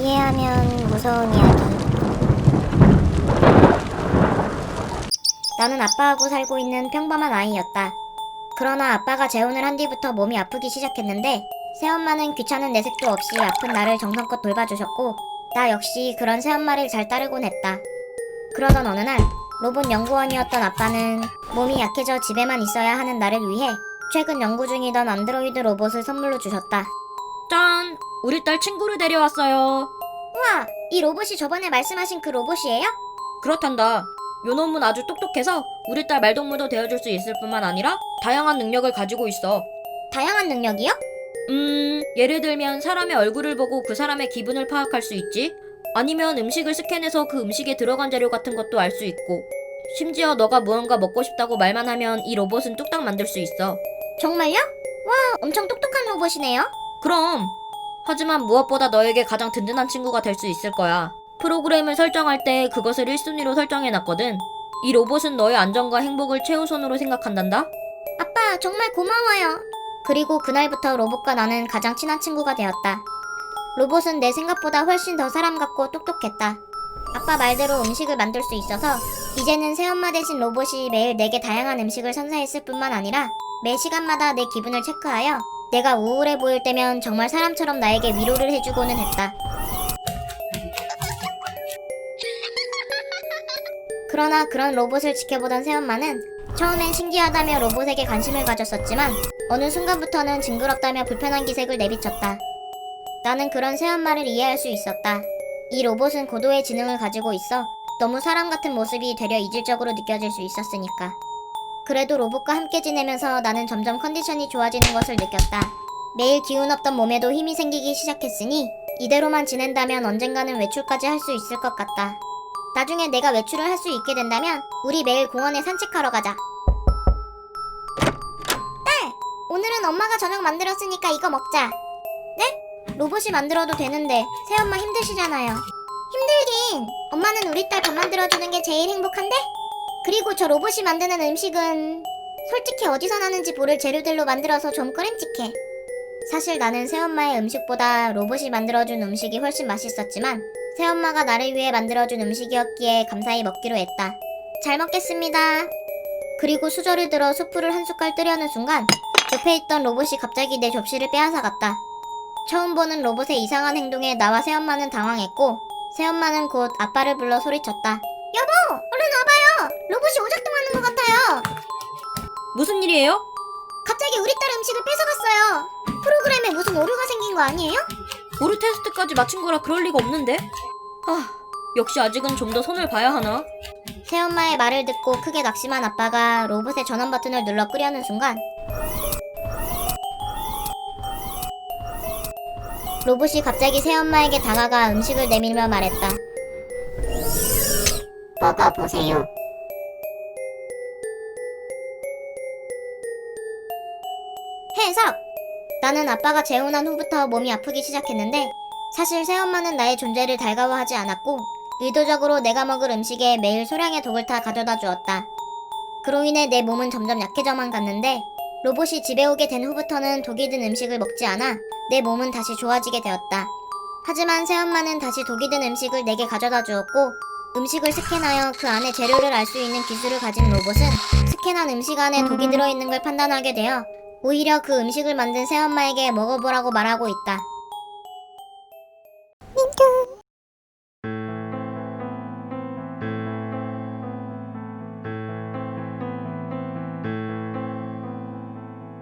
이해하면 무서운 이야기. 나는 아빠하고 살고 있는 평범한 아이였다. 그러나 아빠가 재혼을 한 뒤부터 몸이 아프기 시작했는데 새엄마는 귀찮은 내색도 없이 아픈 나를 정성껏 돌봐주셨고 나 역시 그런 새엄마를 잘 따르곤 했다. 그러던 어느 날 로봇 연구원이었던 아빠는 몸이 약해져 집에만 있어야 하는 나를 위해 최근 연구 중이던 안드로이드 로봇을 선물로 주셨다. 짠! 우리 딸 친구를 데려왔어요. 우와, 이 로봇이 저번에 말씀하신 그 로봇이에요? 그렇단다. 요 놈은 아주 똑똑해서 우리 딸 말동무도 되어줄 수 있을 뿐만 아니라 다양한 능력을 가지고 있어. 다양한 능력이요? 음, 예를 들면 사람의 얼굴을 보고 그 사람의 기분을 파악할 수 있지. 아니면 음식을 스캔해서 그 음식에 들어간 재료 같은 것도 알 수 있고. 심지어 너가 무언가 먹고 싶다고 말만 하면 이 로봇은 뚝딱 만들 수 있어. 정말요? 와, 엄청 똑똑한 로봇이네요. 그럼. 하지만 무엇보다 너에게 가장 든든한 친구가 될 수 있을 거야. 프로그램을 설정할 때 그것을 1순위로 설정해놨거든. 이 로봇은 너의 안전과 행복을 최우선으로 생각한단다. 아빠, 정말 고마워요. 그리고 그날부터 로봇과 나는 가장 친한 친구가 되었다. 로봇은 내 생각보다 훨씬 더 사람 같고 똑똑했다. 아빠 말대로 음식을 만들 수 있어서 이제는 새엄마 대신 로봇이 매일 내게 다양한 음식을 선사했을 뿐만 아니라 매 시간마다 내 기분을 체크하여 내가 우울해 보일 때면 정말 사람처럼 나에게 위로를 해주고는 했다. 그러나 그런 로봇을 지켜보던 새엄마는 처음엔 신기하다며 로봇에게 관심을 가졌었지만 어느 순간부터는 징그럽다며 불편한 기색을 내비쳤다. 나는 그런 새엄마를 이해할 수 있었다. 이 로봇은 고도의 지능을 가지고 있어 너무 사람 같은 모습이 되려 이질적으로 느껴질 수 있었으니까. 그래도 로봇과 함께 지내면서 나는 점점 컨디션이 좋아지는 것을 느꼈다. 매일 기운 없던 몸에도 힘이 생기기 시작했으니 이대로만 지낸다면 언젠가는 외출까지 할 수 있을 것 같다. 나중에 내가 외출을 할 수 있게 된다면 우리 매일 공원에 산책하러 가자. 딸! 오늘은 엄마가 저녁 만들었으니까 이거 먹자. 네? 로봇이 만들어도 되는데 새엄마 힘드시잖아요. 힘들긴. 엄마는 우리 딸 밥 만들어주는 게 제일 행복한데? 그리고 저 로봇이 만드는 음식은 솔직히 어디서 나는지 모를 재료들로 만들어서 좀 꺼림칙해. 사실 나는 새엄마의 음식보다 로봇이 만들어준 음식이 훨씬 맛있었지만 새엄마가 나를 위해 만들어준 음식이었기에 감사히 먹기로 했다. 잘 먹겠습니다. 그리고 수저를 들어 수프를 한 숟갈 뜨려는 순간 옆에 있던 로봇이 갑자기 내 접시를 빼앗아 갔다. 처음 보는 로봇의 이상한 행동에 나와 새엄마는 당황했고 새엄마는 곧 아빠를 불러 소리쳤다. 로봇이 오작동하는 것 같아요! 무슨 일이에요? 갑자기 우리 딸 음식을 뺏어갔어요. 프로그램에 무슨 오류가 생긴 거 아니에요? 오류 테스트까지 마친 거라 그럴 리가 없는데? 아, 역시 아직은 좀 더 손을 봐야 하나? 새엄마의 말을 듣고 크게 낙심한 아빠가 로봇의 전원 버튼을 눌러 끄려는 순간 로봇이 갑자기 새엄마에게 다가가 음식을 내밀며 말했다. 먹어보세요. 해석! 나는 아빠가 재혼한 후부터 몸이 아프기 시작했는데 사실 새엄마는 나의 존재를 달가워하지 않았고 의도적으로 내가 먹을 음식에 매일 소량의 독을 타 가져다 주었다. 그로 인해 내 몸은 점점 약해져만 갔는데 로봇이 집에 오게 된 후부터는 독이 든 음식을 먹지 않아 내 몸은 다시 좋아지게 되었다. 하지만 새엄마는 다시 독이 든 음식을 내게 가져다 주었고 음식을 스캔하여 그 안에 재료를 알 수 있는 기술을 가진 로봇은 스캔한 음식 안에 독이 들어있는 걸 판단하게 되어 오히려 그 음식을 만든 새엄마에게 먹어보라고 말하고 있다.